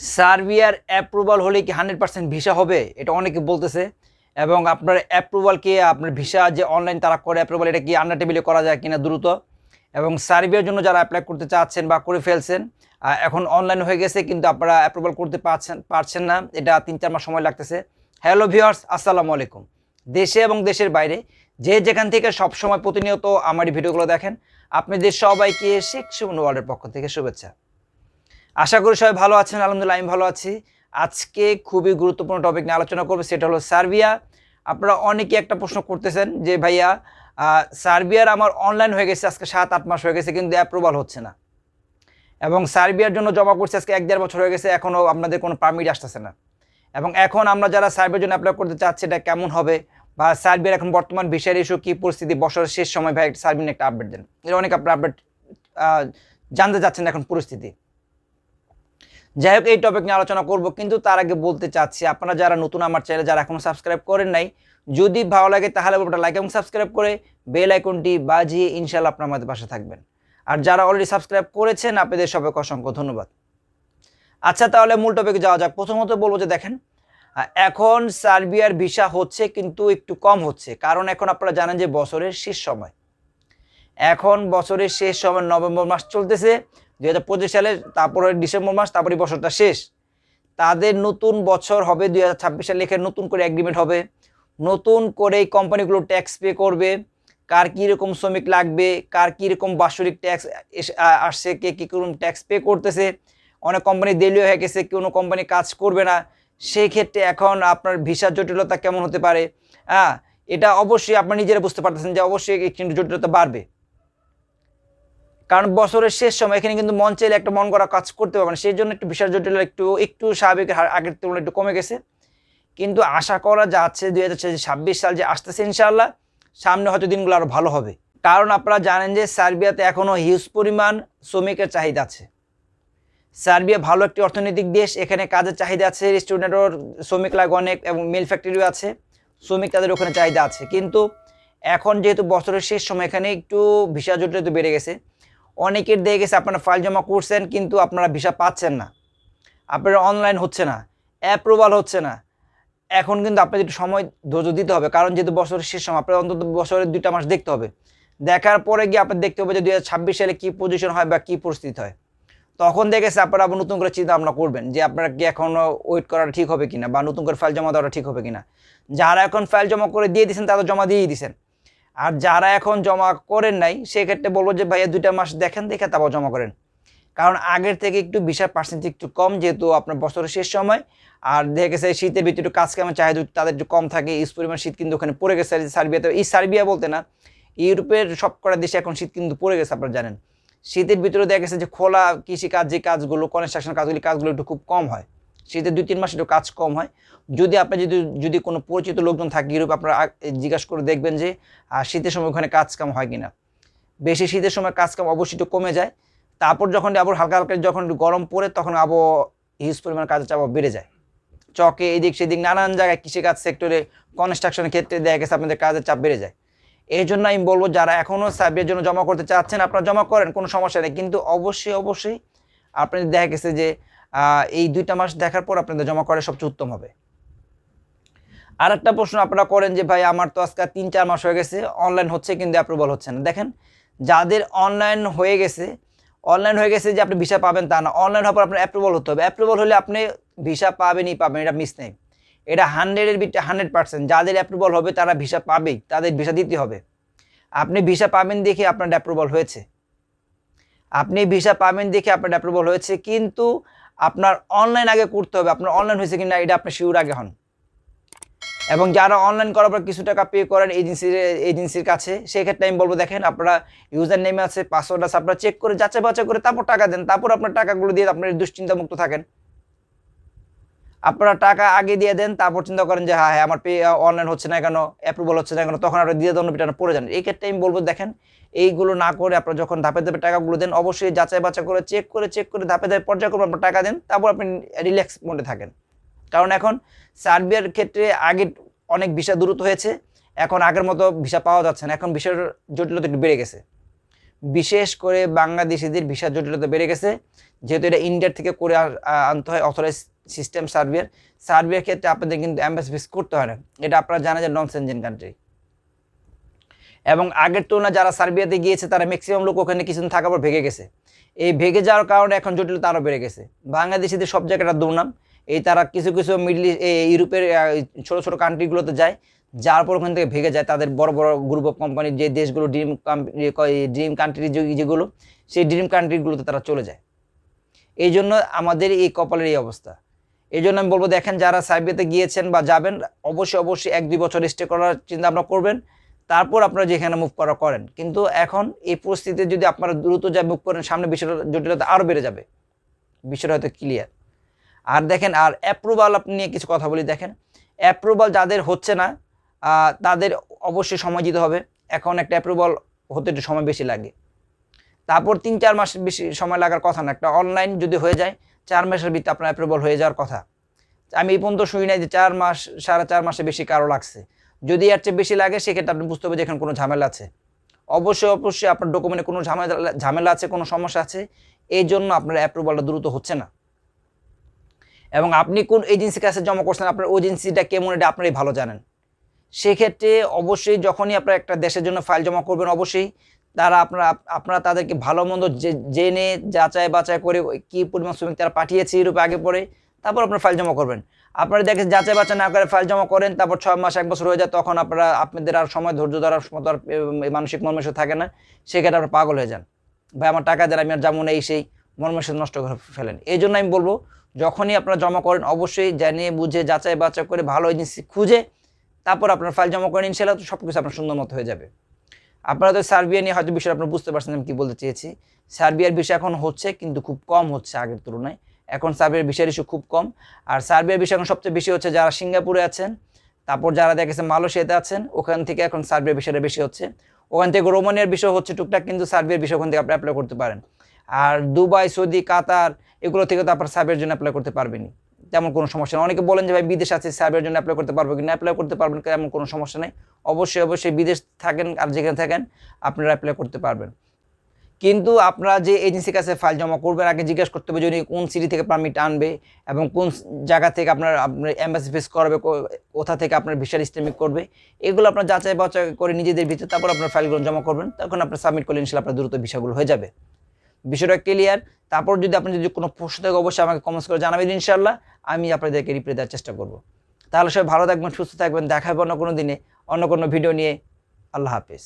সার্বিয়ার অ্যাপ্রুভাল হলে কি হান্ড্রেড পার্সেন্ট ভিসা হবে? এটা অনেকে বলতেছে। এবং আপনার অ্যাপ্রুভাল অ্যাপ্রুভালকে আপনার ভিসা যে অনলাইন তারা করে অ্যাপ্রুভাল এটা কি আন্ডার টেবিলে করা যায় কিনা দ্রুত? এবং সার্বিয়ার জন্য যারা অ্যাপ্লাই করতে চাচ্ছেন বা করে ফেলছেন এখন অনলাইন হয়ে গেছে, কিন্তু আপনারা অ্যাপ্রুভাল করতে পারছেন পারছেন না। এটা তিন, চার মাস সময় লাগতেছে। হ্যালো ভিউয়ার্স আসসালামু আলাইকুম। দেশে এবং দেশের বাইরে যে যেখান থেকে সব সময় প্রতিনিয়ত আমার ভিডিওগুলো দেখেন, আপনাদের সবাইকে শেখ সুমন ওয়ার্ল্ডের পক্ষ থেকে শুভেচ্ছা। আশা করি সবাই ভালো আছেন, আলহামদুলিল্লাহ আমি ভালো আছি। আজকে খুবই গুরুত্বপূর্ণ টপিক নিয়ে আলোচনা করব, সেটা হলো সার্বিয়া। আপনারা অনেকে একটা প্রশ্ন করতেছেন যে, ভাইয়া সার্বিয়ার আমার অনলাইন হয়ে গেছে, আজকে সাত, আট মাস হয়ে গেছে, কিন্তু অ্যাপ্রুভাল হচ্ছে না। এবং সার্বিয়ার জন্য জমা করছে, আজকে এক, দেড় বছর হয়ে গেছে, এখনও আপনাদের কোনো পারমিট আসতেছে না। এবং এখন আমরা যারা সার্বিয়ার জন্য অ্যাপ্লাই করতে চাচ্ছি, এটা কেমন হবে? বা সার্বিয়ার এখন বর্তমান ভিসার ইস্যু কী পরিস্থিতি? বছরের শেষ সময় ভাই একটা সার্বিয়ান একটা আপডেট দেন। এটা অনেক আপনার আপডেট জানতে চাচ্ছেন এখন পরিস্থিতি। যাই হোক, এই টপিক নিয়ে আলোচনা করব, কিন্তু তার আগে বলতে চাচ্ছি, আপনারা যারা নতুন আমার চ্যানেল যারা এখনও সাবস্ক্রাইব করেন নাই, যদি ভালো লাগে তাহলে ওটা লাইক এবং সাবস্ক্রাইব করে বেল আইকনটি বাজিয়ে ইনশাল্লাহ আপনার আমাদের পাশে থাকবেন। আর যারা অলরেডি সাবস্ক্রাইব করেছেন, আপনাদের সবাইকে অসংখ্য ধন্যবাদ। আচ্ছা তাহলে মূল টপিকে যাওয়া যাক। প্রথমত বলব যে দেখেন এখন সার্বিয়ার ভিসা হচ্ছে কিন্তু একটু কম হচ্ছে, কারণ এখন আপনারা জানেন যে বছরের শেষ সময়। এখন বছরের শেষ সময় নভেম্বর মাস চলতেছে দুই হাজার পঁচিশ সালে, তারপরে ডিসেম্বর মাস, তারপরে বছরটা শেষ। তাদের নতুন বছর হবে দুই হাজার ছাব্বিশ সালে এখানে নতুন করে অ্যাগ্রিমেন্ট হবে। নতুন করে এই কোম্পানিগুলো ট্যাক্স পে করবে। কার কীরকম শ্রমিক লাগবে, কার কীরকম বাৎসরিক ট্যাক্স আসছে, কে কীরকম ট্যাক্স পে করতেছে। অনেক কোম্পানি দেলীয় হয়ে গেছে, কোনো কোম্পানি কাজ করবে না। সেই ক্ষেত্রে এখন আপনার ভিসার জটিলতা কেমন হতে পারে? হ্যাঁ এটা অবশ্যই আপনার নিজেরা বুঝতে পারতেছেন যে অবশ্যই কিন্তু জটিলতা বাড়বে। কারণ বছরের শেষ সময় এখানে কিন্তু মন চাইলে একটা মন করা কাজ করতে পারবে না। সেই জন্য একটু বিশাল জটিল, একটু একটু স্বাভাবিক আগের তুলনায় একটু কমে গেছে। কিন্তু আশা করা যাচ্ছে দুই হাজার ছাব্বিশ সাল যে আসতেছে ইনশাআল্লাহ, সামনে হয়তো দিনগুলো আরও ভালো হবে। কারণ আপনারা জানেন যে সার্বিয়াতে এখনও হিউজ পরিমাণ শ্রমিকের চাহিদা আছে। সার্বিয়া ভালো একটি অর্থনৈতিক দেশ, এখানে কাজের চাহিদা আছে স্টুডেন্টের শ্রমিক লাগে অনেক এবং মিল ফ্যাক্টরিও আছে, শ্রমিক তাদের ওখানে চাহিদা আছে। কিন্তু এখন যেহেতু বছরের শেষ সময়, এখানে একটু ভিসা জটিলতা বেড়ে গেছে। অনেকের দিয়ে গেছে আপনারা ফাইল জমা করছেন, কিন্তু আপনারা ভিসা পাচ্ছেন না। আপনারা অনলাইন হচ্ছে না, অ্যাপ্রুভাল হচ্ছে না। এখন কিন্তু আপনাদের একটু সময় ধৈর্য দিতে হবে, কারণ যেহেতু বছরের শেষ সময় আপনার অন্তত বছরের দুইটা মাস দেখতে হবে। দেখার পরে গিয়ে আপনার দেখতে হবে যে দু হাজার ছাব্বিশ সালে কী পজিশন হয় বা কী পরিস্থিতি হয়। তখন দেখেছে আপনারা আবার নতুন করে চিন্তা ভাবনা করবেন যে আপনারা কি এখনও ওয়েট করাটা ঠিক হবে কিনা, বা নতুন করে ফাইল জমা দেওয়াটা ঠিক হবে কিনা। যারা এখন ফাইল জমা করে দিয়ে দিয়েছেন, তারা জমা দিয়েই দিয়েছেন। আর যারা এখন জমা করেন নাই, সেক্ষেত্রে বলব যে ভাইয়া দুইটা মাস দেখেন, দেখে তারপর জমা করেন। কারণ আগের থেকে একটু বিশাল পার্সেন্ট একটু কম, যেহেতু আপনার বছরের শেষ সময়। আর দেখা গেছে শীতের ভিতরে একটু কাজ কামের চাহিদা তাদের একটু কম থাকে ইস পরিমাণ শীত কিন্তু ওখানে পড়ে গেছে। সার্বিয়াতে, এই সার্বিয়া বলতে না, ইউরোপের সব কটা দেশে এখন শীত কিন্তু পড়ে গেছে, আপনারা জানেন। শীতের ভিতরে দেখা গেছে যে খোলা কৃষিকাজ যে কাজগুলো কনস্ট্রাকশন কাজগুলি কাজগুলো একটু খুব কম হয়। শীতের দুই, তিন মাস একটু কাজ কম হয়। যদি আপনার যদি যদি কোনো পরিচিত লোকজন থাকে ইউরোপ, আপনারা জিজ্ঞাসা করে দেখবেন যে শীতের সময় ওখানে কাজ কাম হয় কিনা। বেশি শীতের সময় কাজ কাম অবশ্যই একটু কমে যায়। তারপর যখন আবার হালকা হালকা যখন গরম পড়ে, তখন আবো হিউজ পরিমাণ কাজের চাপ বেড়ে যায়। চকে এদিক সেদিক নানান জায়গায় কৃষিকাজ সেক্টরে কনস্ট্রাকশনের ক্ষেত্রে দেখা গেছে আপনাদের কাজের চাপ বেড়ে যায়। এই জন্য আমি বলব, যারা এখনও সার্বিয়ার জন্য জমা করতে চাচ্ছেন, আপনারা জমা করেন, কোনো সমস্যা নেই। কিন্তু অবশ্যই অবশ্যই, আপনাদের দেখা গেছে যে এই দুইটা মাস দেখার পর আপনাদের জমা করে সবচেয়ে উত্তম হবে। আর একটা প্রশ্ন আপনারা করেন যে, ভাই, আমার তো আজকে তিন, চার মাস হয়ে গেছে অনলাইন হচ্ছে কিন্তু অ্যাপ্রুভাল হচ্ছে না। দেখেন, যাদের অনলাইন হয়ে গেছে অনলাইন হয়ে গেছে যে আপনি ভিসা পাবেন তা না। অনলাইন হওয়ার পর আপনার অ্যাপ্রুভাল হতে হবে। অ্যাপ্রুভাল হলে আপনি ভিসা পাবেনই পাবেন, এটা মিস নেই। এটা হান্ড্রেডের ভিতরে হান্ড্রেড পার্সেন্ট যাদের অ্যাপ্রুভাল হবে, তারা ভিসা পাবেই, তাদের ভিসা দিতে হবে। আপনি ভিসা পাবেন দেখে আপনার অ্যাপ্রুভাল হয়েছে। আপনি ভিসা পাবেন দেখে আপনার অ্যাপ্রুভাল হয়েছে, কিন্তু আপনার অনলাইন আগে করতে হবে। আপনার অনলাইন হয়েছে কিনা, এটা আপনি শিওর আগে হন। এবং যারা অনলাইন করার পর কিছু টাকা পে করেন এজেন্সির এজেন্সির কাছে, সেক্ষেত্রে আমি বলব, দেখেন আপনারা ইউজার নেমে আছে পাসওয়ার্ড আছে, আপনারা চেক করে, যাচাই বাছাই করে তারপর টাকা দেন। তারপর আপনার টাকাগুলো দিয়ে আপনার দুশ্চিন্তা মুক্ত থাকেন। আপনারা টাকা আগে দিয়ে দেন, তারপর চিন্তা করেন যে হ্যাঁ হ্যাঁ আমার পে অনলাইন হচ্ছে না কেন অ্যাপ্রুভাল হচ্ছে না কেন, তখন আপনারা দিয়ে দেন পিটানো পড়ে যান এই ক্ষেত্রে আমি বলব, দেখেন এইগুলো না করে আপনারা যখন ধাপে ধাপে টাকাগুলো দেন, অবশ্যই যাচাই বাছাই করে চেক করে চেক করে ধাপে ধাপে পর্যায়ক্রমে আপনার টাকা দেন, তারপর আপনি রিল্যাক্স মোডে থাকেন। কারণ এখন সার্বিয়ার ক্ষেত্রে আগে অনেক ভিসা দ্রুত হয়েছে, এখন আগের মতো ভিসা পাওয়া যাচ্ছে না, এখন ভিসার জটিলতা একটু বেড়ে গেছে। বিশেষ করে বাংলাদেশিদের ভিসা জটিলতা বেড়ে গেছে, যেহেতু এটা ইন্ডিয়ার থেকে করে আনতে হয় অথরাইজ সিস্টেম সার্বিয়ার। সার্বিয়ার ক্ষেত্রে আপনাদের কিন্তু অ্যাম্বাসি ফিস করতে হয় না, এটা আপনারা জানেন যে নন সেনজেন কান্ট্রি এবং আগের তুলনায় যারা সার্বিয়াতে গিয়েছে, তারা ম্যাক্সিমাম লোক ওখানে কিছুদিন থাকার পর ভেগে গেছে। এই ভেগে যাওয়ার কারণে এখন জটিলতা আরও বেড়ে গেছে। বাংলাদেশিদের সব জায়গাটা দুর্নাম। এই তারা কিছু কিছু মিডল ইউরোপের ছোটো ছোটো কান্ট্রিগুলোতে যায়, যার পর ওখান থেকে ভেগে যায় তাদের বড় বড় গ্রুপ অফ কোম্পানির যে দেশগুলো ড্রিম ড্রিম কান্ট্রি যেগুলো, সেই ড্রিম কান্ট্রিগুলোতে তারা চলে যায়। এই জন্য আমাদের এই কপালের এই অবস্থা। এই জন্য আমি বলব, দেখেন যারা সার্বিয়াতে গিয়েছেন বা যাবেন, অবশ্যই অবশ্যই এক দুই বছর স্টে করার চিন্তা ভাবনা করবেন। তারপর আপনারা যেখানে মুভ করা করেন। কিন্তু এখন এই পরিস্থিতিতে যদি আপনারা দ্রুত যা মুভ করেন, সামনে বিষয়টা জটিলতা আরও বেড়ে যাবে। বিষয়টা হয়তো ক্লিয়ার আর দেখেন, আর অ্যাপ্রুভাল আপনি নিয়ে কিছু কথা বলি, দেখেন। অ্যাপ্রুভাল যাদের হচ্ছে না তাদের অবশ্যই সময় দিতে হবে। এখন একটা অ্যাপ্রুভাল হতে একটু সময় বেশি লাগে। তারপর তিন, চার মাস বেশি সময় লাগার কথা না, একটা অনলাইন যদি হয়ে যায়, চার মাসের ভিত্তি আপনার অ্যাপ্রুভাল হয়ে যাওয়ার কথা। আমি এই পর্যন্ত শুনি নাই যে চার মাস, সাড়ে চার মাসে বেশি কারও লাগছে। যদি এর চেয়ে বেশি লাগে, সেক্ষেত্রে আপনি বুঝতে হবে যে এখানে কোনো ঝামেলা আছে। অবশ্যই অবশ্যই আপনার ডকুমেন্টে কোনো ঝামেলা ঝামেলা আছে, কোনো সমস্যা আছে, এই জন্য আপনার অ্যাপ্রুভালটা দ্রুত হচ্ছে না। এবং আপনি কোন এজেন্সির কাছে জমা করছেন, আপনার এজেন্সিটা কেমন, এটা আপনারই ভালো জানেন। সেক্ষেত্রে অবশ্যই যখনই আপনার একটা দেশের জন্য ফাইল জমা করবেন, অবশ্যই তারা আপনারা আপনারা তাদেরকে ভালো মন্দ জেনে যাচাই বাছাই করে কী পরিমাণ শ্রমিক তারা পাঠিয়েছে ইউরোপে আগে পরে তারপর আপনার ফাইল জমা করবেন। আপনারা দেখেন যাচাই বাছাই না করে ফাইল জমা করেন, তারপর ছয় মাস, এক বছর হয়ে যায়, তখন আপনারা, আপনাদের আর সময় ধৈর্য ধরার মতো আর মানসিক মর্মেশ থাকে না। সেক্ষেত্রে আপনার পাগল হয়ে যান। ভাই, আমার টাকা দেন, আমি আর যেমন এই সেই মর্মেশ নষ্ট করে ফেলেন। এই জন্য আমি বলব, যখনই আপনারা জমা করেন, অবশ্যই জানিয়ে, বুঝে, যাচাই বাছাই করে ভালো এজেন্সি খুঁজে, তারপর আপনার ফাইল জমা করেন ইনশাল্লাহ তো সব কিছু আপনার সুন্দর মতো হয়ে যাবে। আপনারা তো সার্বিয়া নিয়ে হয়তো বিষয়টা আপনারা বুঝতে পারছেন আমি কী বলতে চেয়েছি। সার্বিয়ার বিষয় এখন হচ্ছে, কিন্তু খুব কম হচ্ছে আগের তুলনায়। এখন সার্বিয়ার বিষয়ের ইস্যু খুব কম। আর সার্বিয়ার বিষয় এখন সবচেয়ে বেশি হচ্ছে যারা সিঙ্গাপুরে আছেন, তারপর যারা দেখেছে মালয়েশিয়াতে আছেন, ওখান থেকে এখন সার্বিয়ার বিষয়টা বেশি হচ্ছে। ওখান থেকে রোমানিয়ার বিষয় হচ্ছে টুকটাক কিন্তু সার্বিয়ার বিষয় ওখান থেকে আপনি অ্যাপ্লাই করতে পারেন। আর দুবাই, সৌদি, কাতার, এগুলো থেকে তো আপনার সার্বিয়ার জন্য অ্যাপ্লাই করতে পারবেনই। তেমন কোনো সমস্যা নেই। অনেকে বলেন যে, ভাই, বিদেশ আছে, সার্বিয়ার জন্য অ্যাপ্লাই করতে পারব কিনা অ্যাপ্লাই করতে পারবেন এমন কোনো সমস্যা নেই। অবশ্যই অবশ্যই বিদেশ থাকেন আর যেখানে থাকেন, আপনারা অ্যাপ্লাই করতে পারবেন। কিন্তু আপনারা যে এজেন্সির কাছে ফাইল জমা করবেন, আগে জিজ্ঞেস করতে হবে যে কোন সিটি থেকে পারমিট আনবে এবং কোন জায়গা থেকে আপনার আপনার অ্যাম্বাসি ফেস করবে কোথা থেকে আপনার ভিসার স্টেমিক করবে, এগুলো আপনার যাচাই বাছাই করে নিজেদের ভিতরে তারপর আপনার ফাইলগুলো জমা করবেন, তখন আপনার সাবমিট করলে ইনশাল্লাহ আপনার দ্রুত ভিসাগুলো হয়ে যাবে। বিষয়টা ক্লিয়ার তারপর যদি আপনি যদি কোনো প্রশ্ন থাকে, অবশ্যই আমাকে কমেন্টস করে জানাবেন ইনশাল্লাহ আমি আপনাদেরকে রিপ্লাই দেওয়ার চেষ্টা করব। তাহলে সবাই ভালো থাকবেন, সুস্থ থাকবেন, দেখা হবে অন্য কোনো দিনে, অন্য কোনো ভিডিও নিয়ে, আল্লাহ হাফিজ।